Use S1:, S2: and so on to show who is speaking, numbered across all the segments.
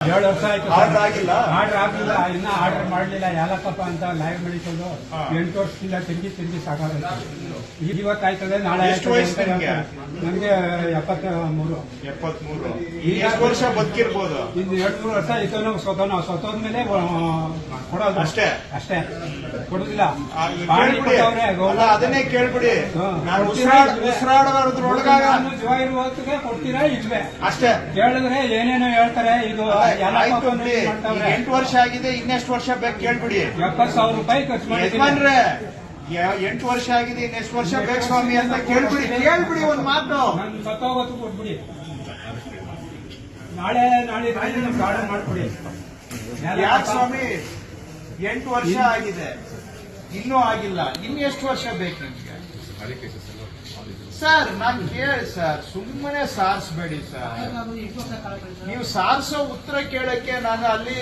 S1: ಏಳು ವರ್ಷ ಆಯ್ತು
S2: ಆರ್ಡರ್ ಆಗಿಲ್ಲ?
S1: ಆರ್ಡರ್ ಆಗಿಲ್ಲ ಇನ್ನ ಆರ್ಡರ್ ಮಾಡಲಿಲ್ಲ. ಯಾಲಕ್ಕಪ್ಪ ಅಂತ ಲೈವ್
S2: ಮಾಡಿಕೊಂಡು.
S1: ಎಂಟು ವರ್ಷದಿಂದ ತಿರುಗಿ ತಿರುಗಿ ಸಾಕಾಗಲ್ಲ ಇವತ್ತಾಯ್ತದೆ ನಾಳೆ. ನನಗೆ ಎಪ್ಪತ್ತ ಮೂರು
S2: ಎಪ್ಪತ್ಮೂರು. ಎಷ್ಟು ವರ್ಷ ಬದುಕಿರ್ಬೋದು?
S1: ಇನ್ನು ಎರಡು ಮೂರು ವರ್ಷ ಇತನೋ ಸೊತನೋ. ಮೇಲೆ ಕೊಡೋದು.
S2: ಅಷ್ಟೇ?
S1: ಅಷ್ಟೇ. ಕೊಡುದಿಲ್ಲ.
S2: ಅದನ್ನೇ ಕೇಳ್ಬಿಡಿ. ಉಸಿರಾಡೋದ್ರೊಳಗಾಗ
S1: ಜೀವ ಇರುವ ಹೊತ್ತಿಗೆ ಕೊಡ್ತೀರಾ ಇಲ್ವೇ?
S2: ಅಷ್ಟೇ.
S1: ಕೇಳಿದ್ರೆ ಏನೇನೋ ಹೇಳ್ತಾರೆ. ಇದು
S2: ಆಯ್ತು ಬಿಡಿ. ಎಂಟು ವರ್ಷ ಆಗಿದೆ ಇನ್ನೆಷ್ಟು ವರ್ಷ ಬೇಕು ಕೇಳ್ಬಿಡಿ.
S1: ಎಪ್ಪತ್ತು ಸಾವಿರ ರೂಪಾಯಿ ಖರ್ಚು
S2: ಯಜಮಾನ್ರೆ ಎಂಟು ವರ್ಷ ಆಗಿದೆ ಇನ್ನೆಷ್ಟು ವರ್ಷ ಬೇಕು ಸ್ವಾಮಿ ಅಂತ ಕೇಳ್ಬಿಡಿ ಕೇಳ್ಬಿಡಿ ಒಂದ್ ಮಾತು.
S1: ನಾನು ಕೊಟ್ಬಿಡಿ. ನಾಳೆ ನಾಳೆ ನಾಳೆ ಮಾಡ್ಬಿಡಿ
S2: ಯಾಕೆ ಸ್ವಾಮಿ? ಎಂಟು ವರ್ಷ ಆಗಿದೆ. ಇನ್ನೂ ಆಗಿಲ್ಲ. ಇನ್ನೆಷ್ಟು ವರ್ಷ ಬೇಕು ನಿಮ್ಗೆ? ಸರ್ ನಾನು ಕೇಳಿ ಸರ್ ಸುಮ್ಮನೆ ಸಾರಿಸ್ಬೇಡಿ ಸರ್ ನೀವು ಸಾರಿಸೋ ಉತ್ತರ ಕೇಳಕ್ಕೆ ನಾನು ಅಲ್ಲಿ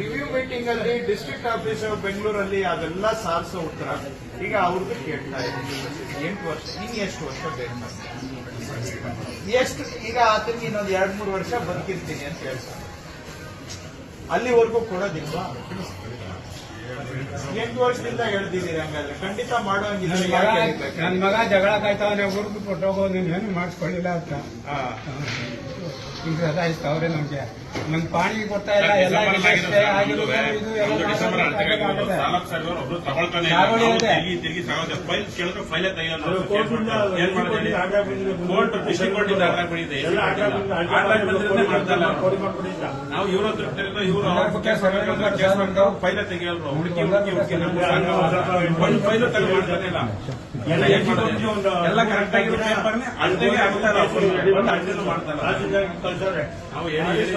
S2: ರಿವ್ಯೂ ಮೀಟಿಂಗ್ ಅಲ್ಲಿ ಡಿಸ್ಟ್ರಿಕ್ಟ್ ಆಫೀಸ್ ಬೆಂಗಳೂರಲ್ಲಿ ಅದೆಲ್ಲ ಸಾರಿಸೋ ಉತ್ತರ. ಈಗ ಅವ್ರದ್ದು ಕೇಳ್ತಾ ಇದ್ದೀನಿ. ಎಂಟು ವರ್ಷ ಇನ್ನು ಎಷ್ಟು ವರ್ಷ ಬೇಕು ಎಷ್ಟು ಈಗ ಆತನಿಗೆ ಇನ್ನೊಂದು ಎರಡ್ ಮೂರು ವರ್ಷ ಬದುಕಿರ್ತೀನಿ ಅಂತ ಹೇಳ್ತಾರೆ. ಅಲ್ಲಿವರೆಗೂ ಕೊಡೋದಿಲ್ವಾ? ಎಂಟು ವರ್ಷದಿಂದ ಹೇಳ್ತಿದ್ದೀರಿ ಹಂಗಾದ್ರೆ. ಖಂಡಿತ ಮಾಡೋಂಗಿಲ್ಲ
S1: ನನ್ನ ಮಗ ನನ್ನ ಮಗ ಜಗಳ ಕಾಯ್ತಾವನೆ ಊರಿಗೆ ಕೊಟ್ಟೋಗೋ ನೀನು ಏನು ಮಾಡಿಸ್ಕೊಳ್ಳಿಲ್ಲ ಅಂತ. ಈಗ ಅವ್ರೆ ನಮ್ಗೆ. ನಮ್ ಪಾಣಿ ಕೊಡ್ತಾ ಇಲ್ಲ ಎಲ್ಲ ಆಗಿರೋದು ಇದು ಎಲ್ಲ.
S3: ನಾವು ಕೋರ್ಟ್ ಡಿಸ್ಟ್ರಿಕ್ಟ್ ಕೋರ್ಟ್ ಇಂದ ಆರ್ಡರ್ ಬಂದಿದೆ. ಆರ್ಡರ್ ಅವ್ರು. ಇವ್ರ ಹತ್ರ ಇವ್ರು ಅವ್ರ ಸರ್ವೆ ಕೇಸ್ ಫೈಲೇ ತೆಗಿಯಲ್ರು. ಹುಡುಕಿ ಹುಡುಕಿ ಹುಡುಕಿ ನಮ್ಮ ಸಂಘ ಒಂದು ಫೈಲು ತೆಗೆದು ಮಾಡ್ತಾನೆ ಇಲ್ಲ ಎಲ್ಲ ಎಲ್ಲ ಕರೆಕ್ಟ್ ಆಗಿರೋ ಪೇಪರ್ನೇ ಅಡ್ಡೆಗೆ ಆಗ್ತಾ ಇಲ್ಲ ಒಂದು ಅಡ್ಡೆನೂ ಮಾಡ್ತಾ ಇಲ್ಲ ನಾವು ಹೇಳಿ ಹೇಳಿ